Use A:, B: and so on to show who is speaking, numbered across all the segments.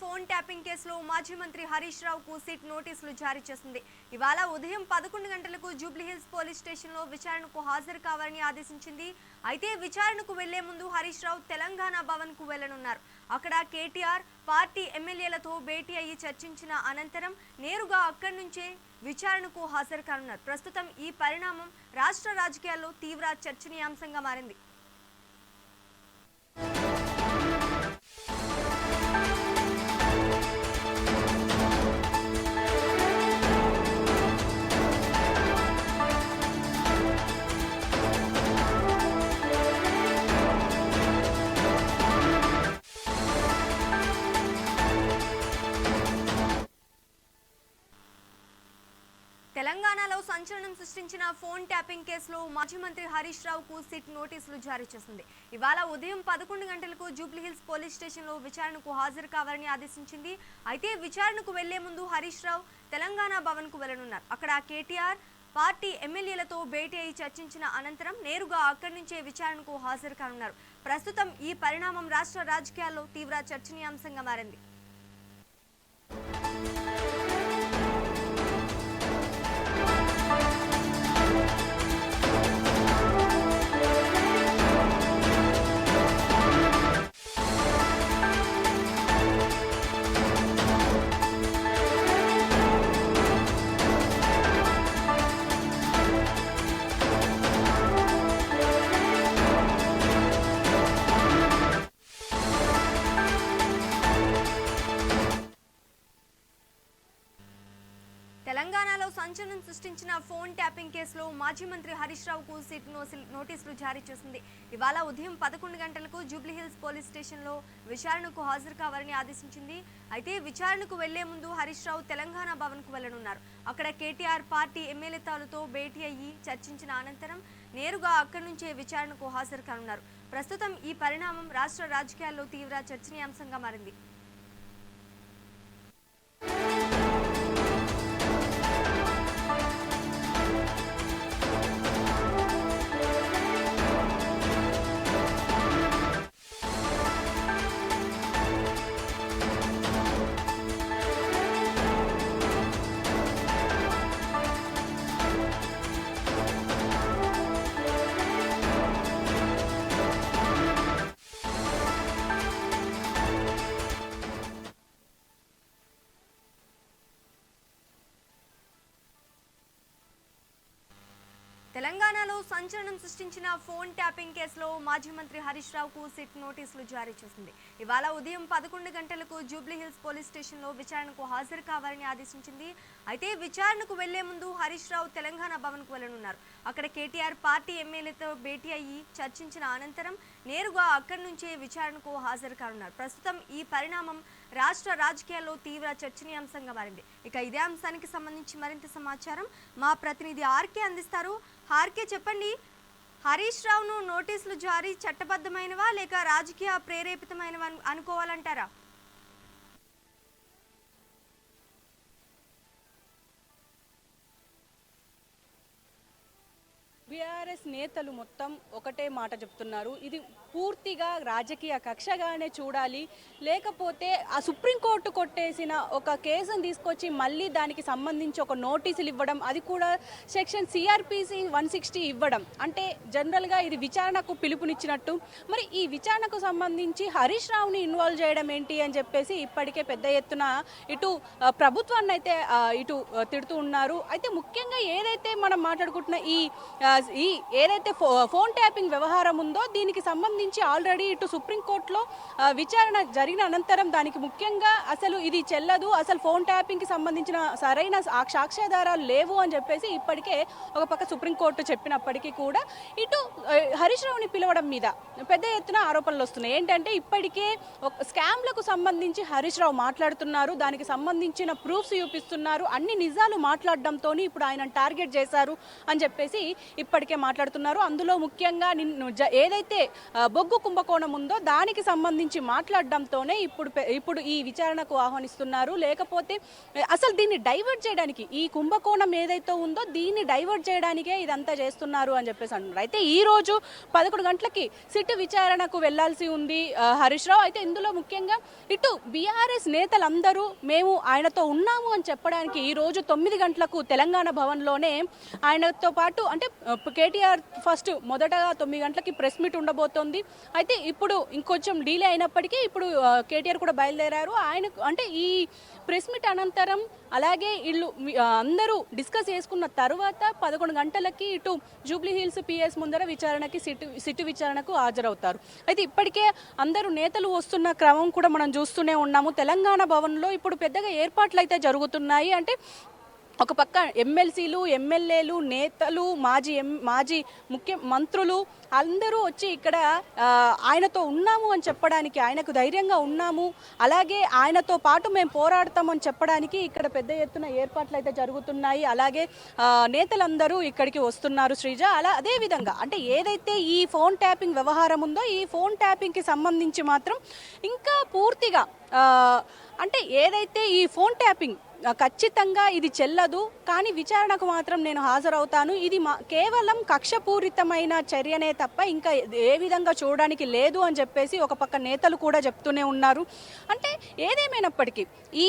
A: Phone tapping కేసులో మాజీ మంత్రి హరీష్ రావుకు సిట్ నోటీసులు జారీ చేసింది. ఇవాళ ఉదయం పదకొండు గంటలకు జూబ్లీహిల్స్ పోలీస్ స్టేషన్లో విచారణకు హాజరు కావాలని ఆదేశించింది. అయితే విచారణకు వెళ్ళే ముందు హరీష్ రావు తెలంగాణ భవన్కు వెళ్ళనున్నారు. అక్కడ కేటీఆర్ పార్టీ ఎమ్మెల్యేలతో భేటీ అయ్యి చర్చించిన అనంతరం నేరుగా అక్కడి నుంచే విచారణకు హాజరు కానున్నారు. ప్రస్తుతం ఈ పరిణామం రాష్ట్ర రాజకీయాల్లో తీవ్ర చర్చనీయాంశంగా మారింది. ఫోన్ ట్యాపింగ్ కేసులో మాజీ మంత్రి హరీష్ రావుకు సిట్ నోటీసులు జారీ చేసింది. ఇవాళ ఉదయం పదకొండు గంటలకు జూబ్లీహిల్స్ పోలీస్ స్టేషన్లో విచారణకు హాజరు కావాలని ఆదేశించింది. అయితే విచారణకు వెళ్ళే ముందు హరీష్ రావు తెలంగాణ భవన్కు వెళ్ళనున్నారు. అక్కడ కేటీఆర్ పార్టీ ఎమ్మెల్యేలతో భేటీ అయి చర్చించిన అనంతరం నేరుగా అక్కడి నుంచే విచారణకు హాజరు కానున్నారు. ప్రస్తుతం ఈ పరిణామం రాష్ట్ర రాజకీయాల్లో తీవ్ర చర్చనీయాంశంగా మారింది. మాజీ మంత్రి హరీష్ రావుకు సిట్ నోటీసులు జారీ చేసింది. ఇవాళ ఉదయం పదకొండు గంటలకు జూబ్లీహిల్స్ పోలీస్ స్టేషన్లో విచారణకు హాజరు కావాలని ఆదేశించింది. అయితే విచారణకు వెళ్ళే ముందు హరీష్ రావు తెలంగాణ భవన్కు వెళ్ళనున్నారు. అక్కడ కేటీఆర్ పార్టీ ఎమ్మెల్యేతాలతో భేటీ అయ్యి చర్చించిన అనంతరం నేరుగా అక్కడి నుంచే విచారణకు హాజరు కానున్నారు. ప్రస్తుతం ఈ పరిణామం రాష్ట్ర రాజకీయాల్లో తీవ్ర చర్చనీయాంశంగా మారింది. సంచలనం సృష్టించిన ఫోన్ ట్యాపింగ్ కేసులో మాజీ మంత్రి హరీష్ రావుకు సిట్ నోటీసులు జారీ చేసింది. ఇవాళ ఉదయం పదకొండు గంటలకు జూబ్లీహిల్స్ పోలీస్ స్టేషన్లో విచారణకు హాజరు కావాలని ఆదేశించింది. అయితే విచారణకు వెళ్ళే ముందు హరీష్ రావు తెలంగాణ భవన్కు వెళ్ళనున్నారు. అక్కడ కేటీఆర్ పార్టీ ఎమ్మెల్యేతో భేటీ అయ్యి చర్చించిన అనంతరం నేరుగా అక్కడి నుంచే విచారణకు హాజరు కానున్నారు. ప్రస్తుతం ఈ పరిణామం రాష్ట్ర రాజకీయాల్లో తీవ్ర చర్చనీయాంశంగా మారింది. ఇక ఇదే అంశానికి సంబంధించి మరింత సమాచారం మా ప్రతినిధి ఆర్కే అందిస్తారు. ఆర్కే చెప్పండి. హరీష్ రావును నోటీసులు జారీ చట్టబద్ధమైనవా లేక రాజకీయ ప్రేరేపితమైనవా అనుకోవాలంటారా?
B: బీఆర్ఎస్ నేతలు మొత్తం ఒకటే మాట చెప్తున్నారు. ఇది పూర్తిగా రాజకీయ కక్షగానే చూడాలి. లేకపోతే ఆ సుప్రీంకోర్టు కొట్టేసిన ఒక కేసును తీసుకొచ్చి మళ్ళీ దానికి సంబంధించి ఒక నోటీసులు ఇవ్వడం అది కూడా సెక్షన్ సిఆర్పిసి వన్ సిక్స్టీ ఇవ్వడం. అంటే జనరల్గా ఇది విచారణకు పిలుపునిచ్చినట్టు. మరి ఈ విచారణకు సంబంధించి హరీష్ రావుని ఇన్వాల్వ్ చేయడం ఏంటి అని చెప్పేసి ఇప్పటికే పెద్ద ఎత్తున ఇటు ప్రభుత్వాన్ని అయితే ఇటు తిడుతూ ఉన్నారు. అయితే ముఖ్యంగా ఏదైతే మనం మాట్లాడుకుంటున్న ఈ ఈ ఏదైతే ఫో ఫోన్ ట్యాపింగ్ వ్యవహారం ఉందో దీనికి సంబంధించి ఆల్రెడీ ఇటు సుప్రీంకోర్టులో విచారణ జరిగిన అనంతరం దానికి ముఖ్యంగా అసలు ఇది చెల్లదు అసలు ఫోన్ ట్యాపింగ్కి సంబంధించిన సరైన సాక్ష్యాధారాలు లేవు అని చెప్పేసి ఇప్పటికే ఒక పక్క సుప్రీంకోర్టు చెప్పినప్పటికీ కూడా ఇటు హరీష్ రావుని పిలవడం మీద పెద్ద ఎత్తున ఆరోపణలు వస్తున్నాయి. ఏంటంటే ఇప్పటికే ఒక స్కామ్లకు సంబంధించి హరీష్ రావు మాట్లాడుతున్నారు దానికి సంబంధించిన ప్రూఫ్స్ చూపిస్తున్నారు అన్ని నిజాలు మాట్లాడడంతో ఇప్పుడు ఆయన టార్గెట్ చేశారు అని చెప్పేసి ఇప్పటి ఇప్పటికే మాట్లాడుతున్నారు. అందులో ముఖ్యంగా నిన్ను జ- ఏదైతే బొగ్గు కుంభకోణం ఉందో దానికి సంబంధించి మాట్లాడడంతోనే ఇప్పుడు ఇప్పుడు ఈ విచారణకు ఆహ్వానిస్తున్నారు. లేకపోతే అసలు దీన్ని డైవర్ట్ చేయడానికి ఈ కుంభకోణం ఏదైతే ఉందో దీన్ని డైవర్ట్ చేయడానికే ఇదంతా చేస్తున్నారు అని చెప్పేసి అంటున్నారు. అయితే ఈ రోజు పదకొండు గంటలకి సిట్ విచారణకు వెళ్ళాల్సి ఉంది హరీష్ రావు. అయితే ఇందులో ముఖ్యంగా ఇటు బీఆర్ఎస్ నేతలందరూ మేము ఆయనతో ఉన్నాము అని చెప్పడానికి ఈ రోజు తొమ్మిది గంటలకు తెలంగాణ భవన్లోనే ఆయనతో పాటు అంటే కేటీఆర్ ఫస్ట్ మొదటగా తొమ్మిది గంటలకి ప్రెస్ మీట్ ఉండబోతోంది. అయితే ఇప్పుడు ఇంకొంచెం డీలే అయినప్పటికీ ఇప్పుడు కేటీఆర్ కూడా బయలుదేరారు. ఆయన అంటే ఈ ప్రెస్ మీట్ అనంతరం అలాగే వీళ్ళు అందరూ డిస్కస్ చేసుకున్న తర్వాత పదకొండు గంటలకి ఇటు జూబ్లీ హిల్స్ పిఎస్ ముందర విచారణకి సిట్టు సిట్టు విచారణకు హాజరవుతారు. అయితే ఇప్పటికే అందరూ నేతలు వస్తున్న క్రమం కూడా మనం చూస్తూనే ఉన్నాము. తెలంగాణ భవన్లో ఇప్పుడు పెద్దగా ఏర్పాట్లు అయితే జరుగుతున్నాయి. అంటే ఒక పక్క ఎమ్మెల్సీలు ఎమ్మెల్యేలు నేతలు మాజీ ఎం మాజీ ముఖ్య మంత్రులు అందరూ వచ్చి ఇక్కడ ఆయనతో ఉన్నాము అని చెప్పడానికి ఆయనకు ధైర్యంగా ఉన్నాము. అలాగే ఆయనతో పాటు మేము పోరాడతామని చెప్పడానికి ఇక్కడ పెద్ద ఎత్తున ఏర్పాట్లు అయితే జరుగుతున్నాయి. అలాగే నేతలందరూ ఇక్కడికి వస్తున్నారు శ్రీజ. అలా అదే విధంగా అంటే ఏదైతే ఈ ఫోన్ ట్యాపింగ్ వ్యవహారం ఉందో ఈ ఫోన్ ట్యాపింగ్కి సంబంధించి మాత్రం ఇంకా పూర్తిగా అంటే ఏదైతే ఈ ఫోన్ ట్యాపింగ్ ఖచ్చితంగా ఇది చెల్లదు కానీ విచారణకు మాత్రం నేను హాజరవుతాను. ఇది మా కేవలం కక్షపూరితమైన చర్యనే తప్ప ఇంకా ఏ విధంగా చూడడానికి లేదు అని చెప్పేసి ఒక పక్క నేతలు కూడా చెప్తూనే ఉన్నారు. అంటే ఏదేమైనప్పటికీ ఈ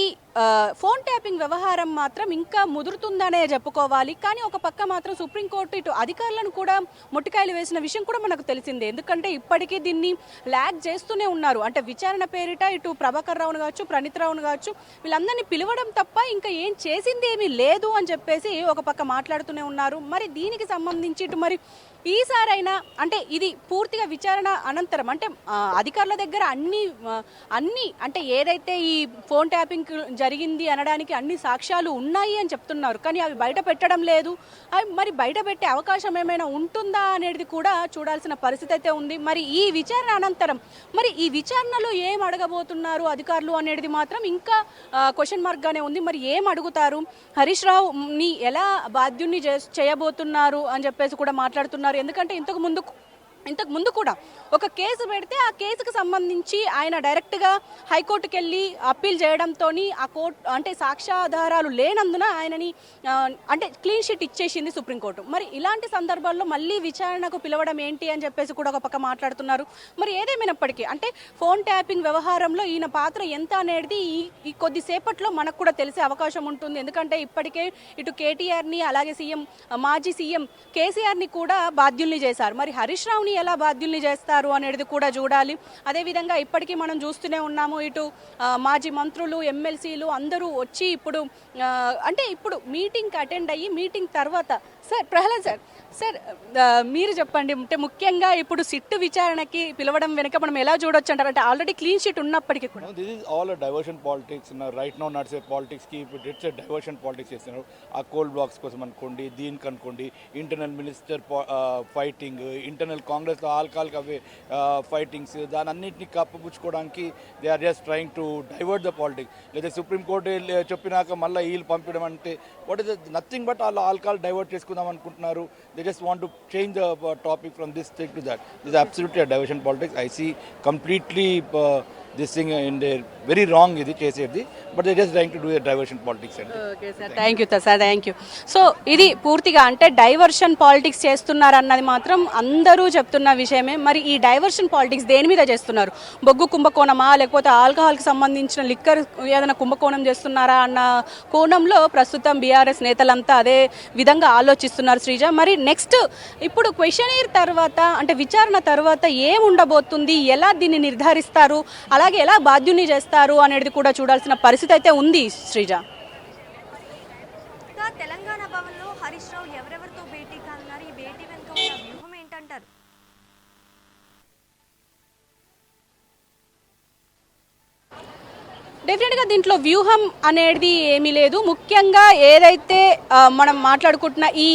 B: ఫోన్ ట్యాపింగ్ వ్యవహారం మాత్రం ఇంకా ముదురుతుందనే చెప్పుకోవాలి. కానీ ఒక పక్క మాత్రం సుప్రీంకోర్టు ఇటు అధికారులను కూడా ముట్టికాయలు వేసిన విషయం కూడా మనకు తెలిసిందే. ఎందుకంటే ఇప్పటికీ దీన్ని ల్యాగ్ చేస్తూనే ఉన్నారు. అంటే విచారణ పేరిట ఇటు ప్రభాకర్ రావును కావచ్చు ప్రణీత్ రావును కావచ్చు వీళ్ళందరినీ పిలవడం తప్ప ఇంకా ఏం చేసింది ఏమీ లేదు అని చెప్పేసి ఒక పక్క మాట్లాడుతూనే ఉన్నారు. మరి దీనికి సంబంధించి ఇటు మరి ఈసారైనా అంటే ఇది పూర్తిగా విచారణ అనంతరం అంటే అధికారుల దగ్గర అన్ని అన్ని అంటే ఏదైతే ఈ ఫోన్ ట్యాపింగ్ జరిగింది అనడానికి అన్ని సాక్ష్యాలు ఉన్నాయి అని చెప్తున్నారు. కానీ అవి బయట పెట్టడం లేదు. అవి మరి బయట పెట్టే అవకాశం ఏమైనా ఉంటుందా అనేది కూడా చూడాల్సిన పరిస్థితి అయితే ఉంది. మరి ఈ విచారణ అనంతరం మరి ఈ విచారణలో ఏం అడగబోతున్నారు అధికారులు అనేది మాత్రం ఇంకా క్వశ్చన్ మార్క్గానే ఉంది. మరి ఏం అడుగుతారు? హరీష్ రావుని ఎలా బాధ్యుణ్ణి చే- చేయబోతున్నారు అని చెప్పేసి కూడా మాట్లాడుతున్నారు. ఎందుకంటే ఇంతకు ముందు ఇంతకు ముందు కూడా ఒక కేసు పెడితే ఆ కేసుకు సంబంధించి ఆయన డైరెక్ట్గా హైకోర్టుకి వెళ్ళి అప్పీల్ చేయడంతో ఆ కోర్టు అంటే సాక్ష్యాధారాలు లేనందున ఆయనని అంటే క్లీన్ షీట్ ఇచ్చేసింది సుప్రీంకోర్టు. మరి ఇలాంటి సందర్భాల్లో మళ్ళీ విచారణకు పిలవడం ఏంటి అని చెప్పేసి కూడా ఒక పక్క మాట్లాడుతున్నారు. మరి ఏదేమైనప్పటికీ అంటే ఫోన్ ట్యాపింగ్ వ్యవహారంలో ఈయన పాత్ర ఎంత అనేది ఈ ఈ కొద్దిసేపట్లో మనకు కూడా తెలిసే అవకాశం ఉంటుంది. ఎందుకంటే ఇప్పటికే ఇటు కేటీఆర్ని అలాగే సీఎం మాజీ సీఎం కేసీఆర్ని కూడా బాధ్యుల్ని చేశారు. మరి హరీష్ రావుని ఎలా బాధ్యుల్ని చేస్తారు అనేది కూడా చూడాలి. అదేవిధంగా ఇప్పటికీ మనం చూస్తూనే ఉన్నాము ఇటు మాజీ మంత్రులు ఎమ్మెల్సీలు అందరూ వచ్చి ఇప్పుడు అంటే ఇప్పుడు మీటింగ్కి అటెండ్ అయ్యి మీటింగ్ తర్వాత సార్ ప్రహ్లాద్ సార్ సార్ మీరు చెప్పండి అంటే ముఖ్యంగా ఇప్పుడు సిట్టు విచారణకి పిలవడం వెనుక మనం ఎలా చూడొచ్చు అంటారు? అంటే ఆల్రెడీ క్లీన్ షీట్ ఉన్నప్పటికీ కూడా.
C: This is all diversion politics right no నడిచే పాలిటిక్స్కి కి ఇప్పుడు ఇట్స్ డైవర్షన్ పాలిటిక్స్ చేస్తున్నారు ఆ కోల్ బ్లాక్స్ కోసం అనుకోండి దీనికి అనుకోండి internal minister fighting internal Congress alcohol అవే ఫైటింగ్స్ దాని అన్నింటినీ కప్పుపుచ్చుకోవడానికి they are just trying to divert the politics లేదా సుప్రీంకోర్టు చెప్పినాక మళ్ళీ వీళ్ళు పంపించడం అంటే వాట్ ఇస్ నథింగ్ బట్ వాళ్ళు ఆల్కాల్ డైవర్ట్ చేసుకుందాం అనుకుంటున్నారు. They just want to change the topic from this thing to that this absolutely diversion politics I see completely this thing in they very wrong ఇది చేసేది. But they just trying to do diversion politics అండి
B: thank you sir thank you so ఇది పూర్తిగా అంటే diversion politics చేస్తున్నారన్నది మాత్రం అందరూ చెప్తున్న విషయమే. మరి ఈ డైవర్షన్ పాలిటిక్స్ దేని మీద చేస్తున్నారు? బొగ్గు కుంభకోణమా? లేకపోతే ఆల్కహాల్కి సంబంధించిన లిక్కర్ ఏదైనా కుంభకోణం చేస్తున్నారా అన్న కోణంలో ప్రస్తుతం బీఆర్ఎస్ నేతలంతా అదే విధంగా ఆలోచిస్తున్నారు శ్రీజ. మరి నెక్స్ట్ ఇప్పుడు క్వశ్చనీర్ తర్వాత అంటే విచారణ తర్వాత ఏం ఉండబోతుంది? ఎలా దీన్ని నిర్ధారిస్తారు? అలాగే ఎలా బాధ్యుని చేస్తారు? అనేది కూడా చూడాల్సిన పరిస్థితి అయితే ఉంది శ్రీజ
A: ఇంకా తెలంగాణ భవన్లో హరీష్ రావు ఎవరెవరితో భేటీ కానున్నారు ఈ భేటీ వెనుక ఉన్న వ్యూహం ఏంటంటారు
B: డెఫినెట్గా దీంట్లో వ్యూహం అనేది ఏమీ లేదు. ముఖ్యంగా ఏదైతే మనం మాట్లాడుకుంటున్న ఈ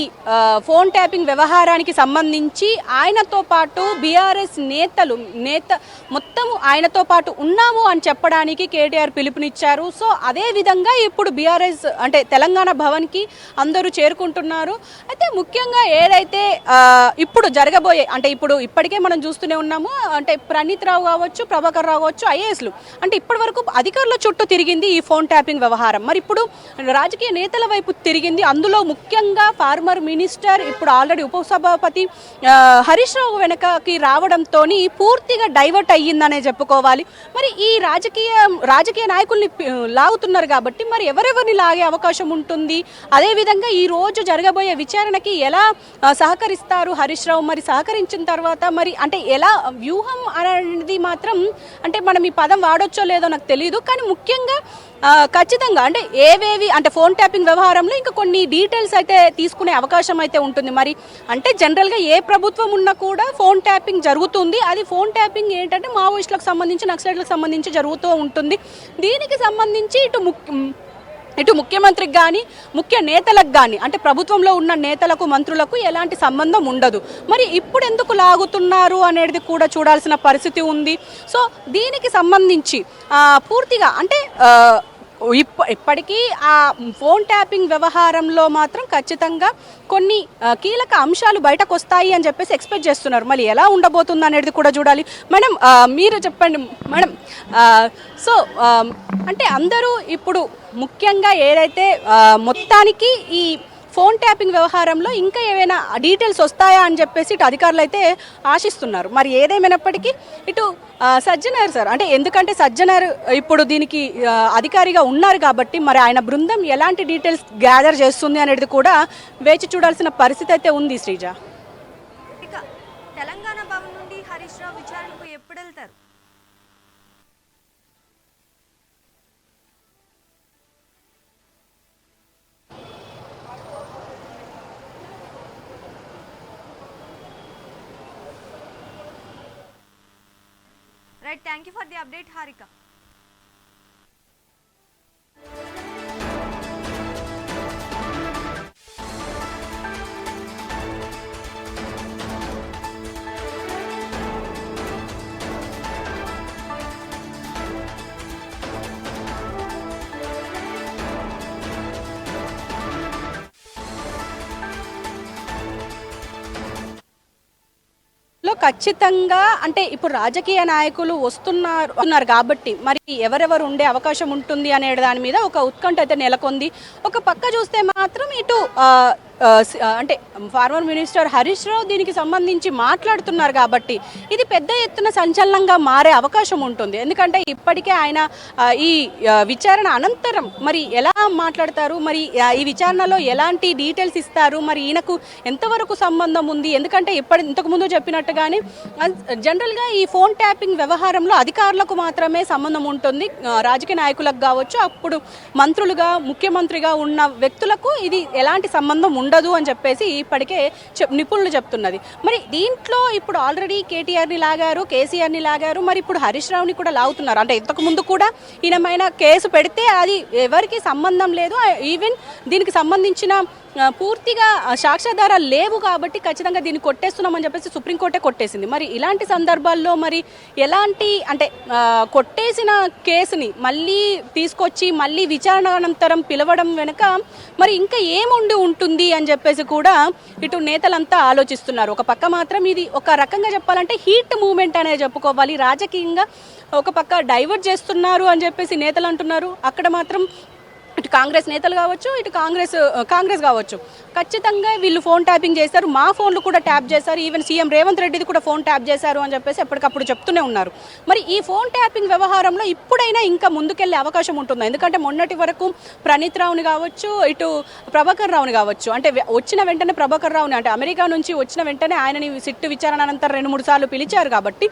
B: ఫోన్ ట్యాపింగ్ వ్యవహారానికి సంబంధించి ఆయనతో పాటు బీఆర్ఎస్ నేతలు నేత మొత్తం ఆయనతో పాటు ఉన్నాము అని చెప్పడానికి కేటీఆర్ పిలుపునిచ్చారు. సో అదే విధంగా ఇప్పుడు బీఆర్ఎస్ అంటే తెలంగాణ భవన్కి అందరూ చేరుకుంటున్నారు. అయితే ముఖ్యంగా ఏదైతే ఇప్పుడు జరగబోయే అంటే ఇప్పుడు ఇప్పటికే మనం చూస్తూనే ఉన్నాము. అంటే ప్రణీత్ రావు కావచ్చు ప్రభాకర్ రావు కావచ్చు ఐఏఎస్లు. అంటే ఇప్పటి వరకు అధికారులు చుట్టూ తిరిగింది ఈ ఫోన్ ట్యాపింగ్ వ్యవహారం. మరి ఇప్పుడు రాజకీయ నేతల వైపు తిరిగింది. అందులో ముఖ్యంగా ఫార్మర్ మినిస్టర్ ఇప్పుడు ఆల్రెడీ ఉపసభాపతి హరీష్ రావు వెనకకి రావడంతో పూర్తిగా డైవర్ట్ అయ్యిందనే చెప్పుకోవాలి. మరి ఈ రాజకీయ రాజకీయ నాయకుల్ని లాగుతున్నారు కాబట్టి మరి ఎవరెవరిని లాగే అవకాశం ఉంటుంది? అదేవిధంగా ఈ రోజు జరగబోయే విచారణకి ఎలా సహకరిస్తారు హరీష్ రావు? మరి సహకరించిన తర్వాత మరి అంటే ఎలా వ్యూహం అనేది మాత్రం అంటే మనం ఈ పదం వాడొచ్చో లేదో నాకు తెలియదు కానీ ముఖ్యంగా ఖచ్చితంగా అంటే ఏవేవి అంటే ఫోన్ ట్యాపింగ్ వ్యవహారంలో ఇంకా కొన్ని డీటెయిల్స్ అయితే తీసుకునే అవకాశం అయితే ఉంటుంది. మరి అంటే జనరల్గా ఏ ప్రభుత్వం ఉన్నా కూడా ఫోన్ ట్యాపింగ్ జరుగుతుంది. అది ఫోన్ ట్యాపింగ్ ఏంటంటే మావోయిస్టులకు సంబంధించి నక్సలైట్లకు సంబంధించి జరుగుతూ ఉంటుంది. దీనికి సంబంధించి ఇటు ముఖ్య ఇటు ముఖ్యమంత్రికి కానీ ముఖ్య నేతలకు కానీ అంటే ప్రభుత్వంలో ఉన్న నేతలకు మంత్రులకు ఎలాంటి సంబంధం ఉండదు. మరి ఇప్పుడు ఎందుకు లాగుతున్నారు అనేది కూడా చూడాల్సిన పరిస్థితి ఉంది. సో దీనికి సంబంధించి పూర్తిగా అంటే ఇప్ప ఇప్పటికీ ఆ ఫోన్ ట్యాపింగ్ వ్యవహారంలో మాత్రం ఖచ్చితంగా కొన్ని కీలక అంశాలు బయటకు వస్తాయి అని చెప్పేసి ఎక్స్పెక్ట్ చేస్తున్నారు. మరి ఎలా ఉండబోతుంది అనేది కూడా చూడాలి. మేడం మీరు చెప్పండి. మేడం సో అంటే అందరూ ఇప్పుడు ముఖ్యంగా ఏదైతే మొత్తానికి ఈ ఫోన్ ట్యాపింగ్ వ్యవహారంలో ఇంకా ఏవైనా డీటెయిల్స్ వస్తాయా అని చెప్పేసి ఇటు అధికారులు అయితే ఆశిస్తున్నారు. మరి ఏదేమైనప్పటికీ ఇటు ఆ, సజ్జనర్ సార్ అంటే ఎందుకంటే సజ్జనర్ ఇప్పుడు దీనికి అధికారిగా ఉన్నారు కాబట్టి మరి ఆయన బృందం ఎలాంటి డీటెయిల్స్ గ్యాదర్ చేస్తుంది అనేది కూడా వేచి చూడాల్సిన పరిస్థితి అయితే ఉంది శ్రీజ
A: ఇక తెలంగాణ భవన్ నుండి హరీష్ రావు విచారణకు ఎప్పుడు వెళ్తారు right thank you for the update Harika
B: ఖచ్చితంగా అంటే ఇప్పుడు రాజకీయ నాయకులు వస్తున్నారు ఉన్నారు కాబట్టి మరి ఎవరెవరు ఉండే అవకాశం ఉంటుంది అనే దాని మీద ఒక ఉత్కంఠ అయితే నెలకొంది. ఒక పక్క చూస్తే మాత్రం ఇటు అంటే ఫార్మర్ మినిస్టర్ హరీష్ రావు దీనికి సంబంధించి మాట్లాడుతున్నారు కాబట్టి ఇది పెద్ద ఎత్తున సంచలనంగా మారే అవకాశం ఉంటుంది. ఎందుకంటే ఇప్పటికే ఆయన ఈ విచారణ అనంతరం మరి ఎలా మాట్లాడతారు? మరి ఈ విచారణలో ఎలాంటి డీటెయిల్స్ ఇస్తారు? మరి ఈయనకు ఎంతవరకు సంబంధం ఉంది? ఎందుకంటే ఇప్పటి ఇంతకుముందు చెప్పినట్టుగానే జనరల్గా ఈ ఫోన్ ట్యాపింగ్ వ్యవహారంలో అధికారులకు మాత్రమే సంబంధం ఉంటుంది. రాజకీయ నాయకులకు కావచ్చు అప్పుడు మంత్రులుగా ముఖ్యమంత్రిగా ఉన్న వ్యక్తులకు ఇది ఎలాంటి సంబంధం ఉండదు అని చెప్పేసి ఇప్పటికే చెప్ నిపుణులు చెప్తున్నది. మరి దీంట్లో ఇప్పుడు ఆల్రెడీ కేటీఆర్ని లాగారు కేసీఆర్ని లాగారు మరి ఇప్పుడు హరీష్ రావుని కూడా లాగుతున్నారు. అంటే ఇంతకు ముందు కూడా ఈయనమైన కేసు పెడితే అది ఎవరికి సంబంధం లేదు. ఈవెన్ దీనికి సంబంధించిన పూర్తిగా సాక్ష్యాధారాలు లేవు కాబట్టి ఖచ్చితంగా దీన్ని కొట్టేస్తున్నామని చెప్పేసి సుప్రీంకోర్టే కొట్టేసింది. మరి ఇలాంటి సందర్భాల్లో మరి ఎలాంటి అంటే కొట్టేసిన కేసుని మళ్ళీ తీసుకొచ్చి మళ్ళీ విచారణ అనంతరం పిలవడం వెనుక మరి ఇంకా ఏముండి ఉంటుంది అని చెప్పేసి కూడా ఇటు నేతలంతా ఆలోచిస్తున్నారు. ఒక పక్క మాత్రం ఇది ఒక రకంగా చెప్పాలంటే హీట్ మూమెంట్ అనేది చెప్పుకోవాలి. రాజకీయంగా ఒక పక్క డైవర్ట్ చేస్తున్నారు అని చెప్పేసి నేతలు అంటున్నారు. అక్కడ మాత్రం ఇటు కాంగ్రెస్ నేతలు కావచ్చు ఇటు కాంగ్రెస్ కాంగ్రెస్ కావచ్చు. ఖచ్చితంగా వీళ్ళు ఫోన్ ట్యాపింగ్ చేశారు. మా ఫోన్లు కూడా ట్యాప్ చేశారు. ఈవెన్ సీఎం రేవంత్ రెడ్డిది కూడా ఫోన్ ట్యాప్ చేశారు అని చెప్పేసి ఎప్పటికప్పుడు చెప్తూనే ఉన్నారు. మరి ఈ ఫోన్ ట్యాపింగ్ వ్యవహారంలో ఇప్పుడైనా ఇంకా ముందుకెళ్ళే అవకాశం ఉంటుందా? ఎందుకంటే మొన్నటి వరకు ప్రణీత్ రావుని కావచ్చు ఇటు ప్రభాకర్ రావుని కావచ్చు. అంటే వచ్చిన వెంటనే ప్రభాకర్ రావుని అంటే అమెరికా నుంచి వచ్చిన వెంటనే ఆయనని సిట్టు విచారణ అనంతరం రెండు మూడు సార్లు పిలిచారు కాబట్టి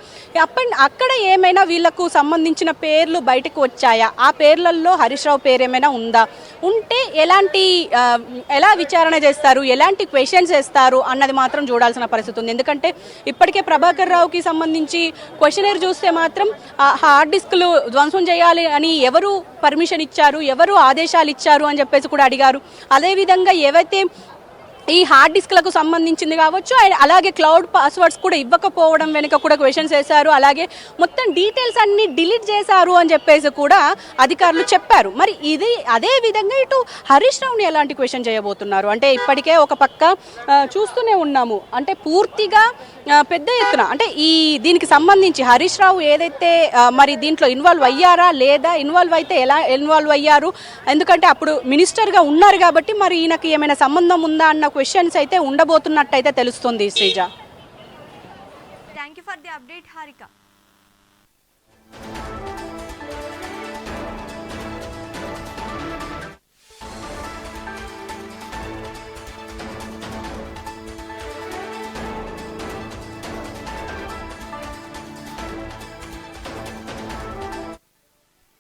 B: అప్పటి అక్కడ ఏమైనా వీళ్ళకు సంబంధించిన పేర్లు బయటకు వచ్చాయా? ఆ పేర్లలో హరీష్ రావు పేరు ఏమైనా ఉందా? ఉందా? ఉంటే ఎలాంటి ఎలా విచారణ చేస్తారు? ఎలాంటి క్వశ్చన్స్ వేస్తారు? అన్నది మాత్రం చూడాల్సిన పరిస్థితి ఉంది. ఎందుకంటే ఇప్పటికే ప్రభాకర్ రావుకి సంబంధించి క్వశ్చనర్ చూస్తే మాత్రం హార్డ్ డిస్క్లు ధ్వంసం చేయాలి అని ఎవరు పర్మిషన్ ఇచ్చారు? ఎవరు ఆదేశాలు ఇచ్చారు? అని చెప్పేసి కూడా అడిగారు. అదేవిధంగా ఏవైతే ఈ హార్డ్ డిస్క్లకు సంబంధించింది కావచ్చు అండ్ అలాగే క్లౌడ్ పాస్వర్డ్స్ కూడా ఇవ్వకపోవడం వెనుక కూడా క్వశ్చన్స్ వేశారు. అలాగే మొత్తం డీటెయిల్స్ అన్ని డిలీట్ చేశారు అని చెప్పేసి కూడా అధికారులు చెప్పారు. మరి ఇది అదే విధంగా ఇటు హరీష్ రావుని ఎలాంటి క్వశ్చన్ చేయబోతున్నారు? అంటే ఇప్పటికే ఒక పక్క చూస్తూనే ఉన్నాము. అంటే పూర్తిగా పెద్ద ఎత్తున అంటే ఈ దీనికి సంబంధించి హరీష్ రావు ఏదైతే మరి దీంట్లో ఇన్వాల్వ్ అయ్యారా లేదా ఇన్వాల్వ్ అయితే ఎలా ఇన్వాల్వ్ అయ్యారు? ఎందుకంటే అప్పుడు మినిస్టర్గా ఉన్నారు కాబట్టి మరి ఈయనకి ఏమైనా సంబంధం ఉందా అన్న క్వశ్చన్స్ అయితే ఉండబోతున్నట్టయితే తెలుస్తుంది Sreeja.
A: Thank you for the update Harika